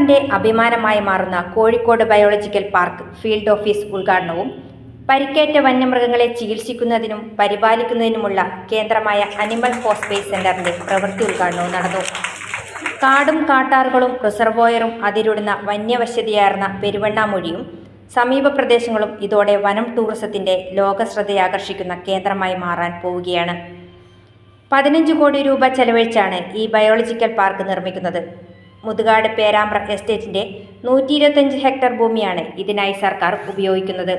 മലബാറിന്റെ അഭിമാനമായി മാറുന്ന Kozhikode biological park field office ഉദ്ഘാടനവും പരിക്കേറ്റ വന്യമൃഗങ്ങളെ ചികിത്സിക്കുന്നതിനും പരിപാലിക്കുന്നതിനുമുള്ള കേന്ദ്രമായ അനിമൽ ഹോസ്പേസ് സെന്ററിന്റെ പ്രവൃത്തി ഉദ്ഘാടനവും നടന്നു. കാടും കാട്ടാറുകളും റിസർവോയറും അതിരുടുന്ന വന്യവശ്യതയാർന്ന പെരുവണ്ണാമൊഴിയും സമീപ പ്രദേശങ്ങളും ഇതോടെ വനം ടൂറിസത്തിന്റെ ലോകശ്രദ്ധയാകർഷിക്കുന്ന കേന്ദ്രമായി മാറാൻ പോവുകയാണ്. പതിനഞ്ച് കോടി രൂപ ചെലവഴിച്ചാണ് ഈ ബയോളജിക്കൽ പാർക്ക് നിർമ്മിക്കുന്നത്. മുതുകാട് പേരാമ്പ്ര എസ്റ്റേറ്റിന്റെ നൂറ്റി ഇരുപത്തഞ്ച് ഹെക്ടർ ഭൂമിയാണ് ഇതിനായി സർക്കാർ ഉപയോഗിക്കുന്നത്.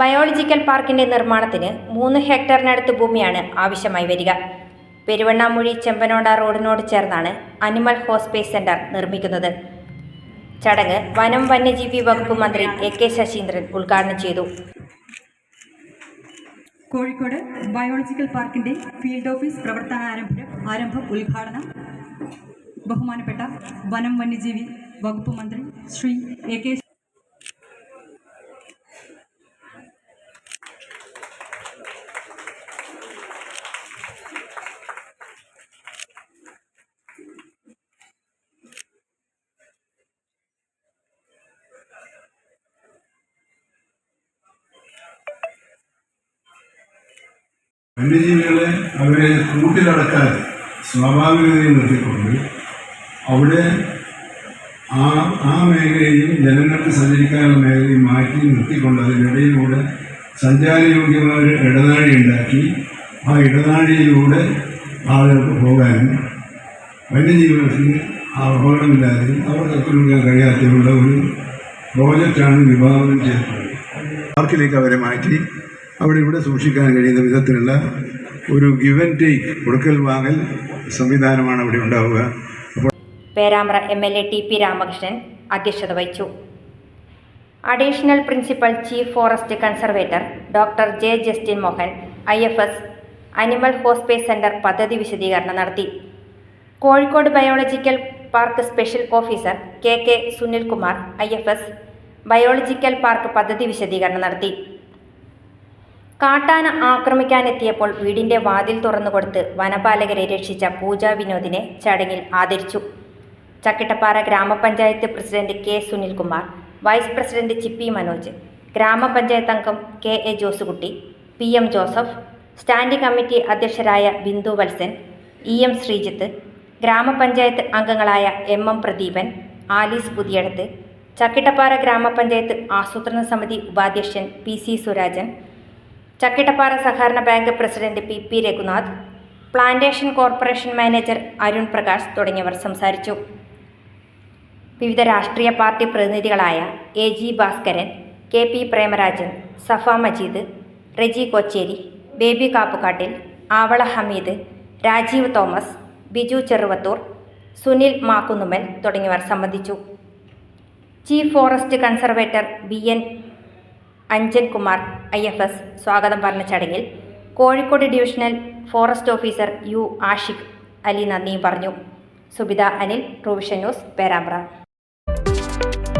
ബയോളജിക്കൽ പാർക്കിന്റെ നിർമ്മാണത്തിന് മൂന്ന് ഹെക്ടറിനടുത്ത് ഭൂമിയാണ് ആവശ്യമായി വരിക. പെരുവണ്ണാമൊഴി ചെമ്പനോട റോഡിനോട് ചേർന്നാണ് അനിമൽ ഹോസ്പേസ് സെന്റർ നിർമ്മിക്കുന്നത്. ചടങ്ങ് വനം വന്യജീവി വകുപ്പ് മന്ത്രി എ കെ ശശീന്ദ്രൻ ഉദ്ഘാടനം ചെയ്തു. കോഴിക്കോട് ബയോളജിക്കൽ പാർക്കിന്റെ ഫീൽഡ് ഓഫീസ് പ്രവർത്തന ആരംഭം ഉദ്ഘാടനം. ബഹുമാനപ്പെട്ട വനം വന്യജീവി വകുപ്പ് മന്ത്രി ശ്രീ എ കെ വന്യജീവികളെ അവരെ കൂട്ടിലടക്കാതെ സ്വാഭാവികതയിൽ നിർത്തിക്കൊണ്ട് അവിടെ ആ ആ മേഖലയും ജനങ്ങൾക്ക് സഞ്ചരിക്കാനുള്ള മേഖലയും മാറ്റി നിർത്തിക്കൊണ്ട് അതിനിടയിലൂടെ സഞ്ചാരയോഗ്യമായ ഒരു ഇടനാഴി ഉണ്ടാക്കി. ആ ഇടനാഴിയിലൂടെ ആളുകൾക്ക് പോകാനും വന്യജീവികൾക്ക് അപകടമില്ലാതെ അവർക്ക് അക്രമിക്കാൻ കഴിയാത്തതിനുള്ള ഒരു പ്രോജക്റ്റാണ് വിഭാവനം ചെയ്തിട്ടുള്ളത്. പാർക്കിലേക്ക് അവരെ മാറ്റി അവിടെ ഇവിടെ സൂക്ഷിക്കാൻ കഴിയുന്ന വിധത്തിലുള്ള ഒരു ഗിവൻ ടേക്ക് കൊടുക്കൽ വാങ്ങൽ സംവിധാനമാണ് അവിടെ ഉണ്ടാവുക. Perambra M L A T P Ramakrishnan അധ്യക്ഷത വഹിച്ചു. Additional principal chief forest conservator doctor J Justin Mohan I F S animal hospice centre പദ്ധതി വിശദീകരണം നടത്തി. Kozhikode biological park special officer K K Sunilkumar I F S biological park പദ്ധതി വിശദീകരണം നടത്തി. കാട്ടാന ആക്രമിക്കാനെത്തിയപ്പോൾ വീടിന്റെ വാതിൽ തുറന്നുകൊടുത്ത് വനപാലകരെ രക്ഷിച്ച പൂജ വിനോദിനെ ചടങ്ങിൽ ആദരിച്ചു. ചക്കിട്ടപ്പാറ ഗ്രാമപഞ്ചായത്ത് president K Sunilkumar vice president Chippy Manoj ഗ്രാമപഞ്ചായത്ത് അംഗം K A Josekutty P M Joseph standing committee അധ്യക്ഷരായ Bindu Valsan E M Sreejith ഗ്രാമപഞ്ചായത്ത് അംഗങ്ങളായ M M Pradeepan Alice Puthiyadath Chakkittapara ഗ്രാമപഞ്ചായത്ത് ആസൂത്രണ സമിതി ഉപാധ്യക്ഷൻ പി സി സുരാജൻ ചക്കിട്ടപ്പാറ സഹകരണ bank president P P Raghunath plantation corporation manager Arun Prakash തുടങ്ങിയവർ സംസാരിച്ചു. വിവിധ രാഷ്ട്രീയ party പ്രതിനിധികളായ A G Bhaskaran K P Premarajan Safa Majeed Reji Kocheri Baby Kappukattil Avala Hameed Rajeev Thomas Biju Cheruvathur Sunil Makkunnumal തുടങ്ങിയവർ സംബന്ധിച്ചു. Chief forest conservator B N Anjan Kumar I F S സ്വാഗതം പറഞ്ഞ ചടങ്ങിൽ Kozhikode divisional forest officer U Ashiq Ali നന്ദിയും പറഞ്ഞു. Subitha Anil provision news Perambra. Thank you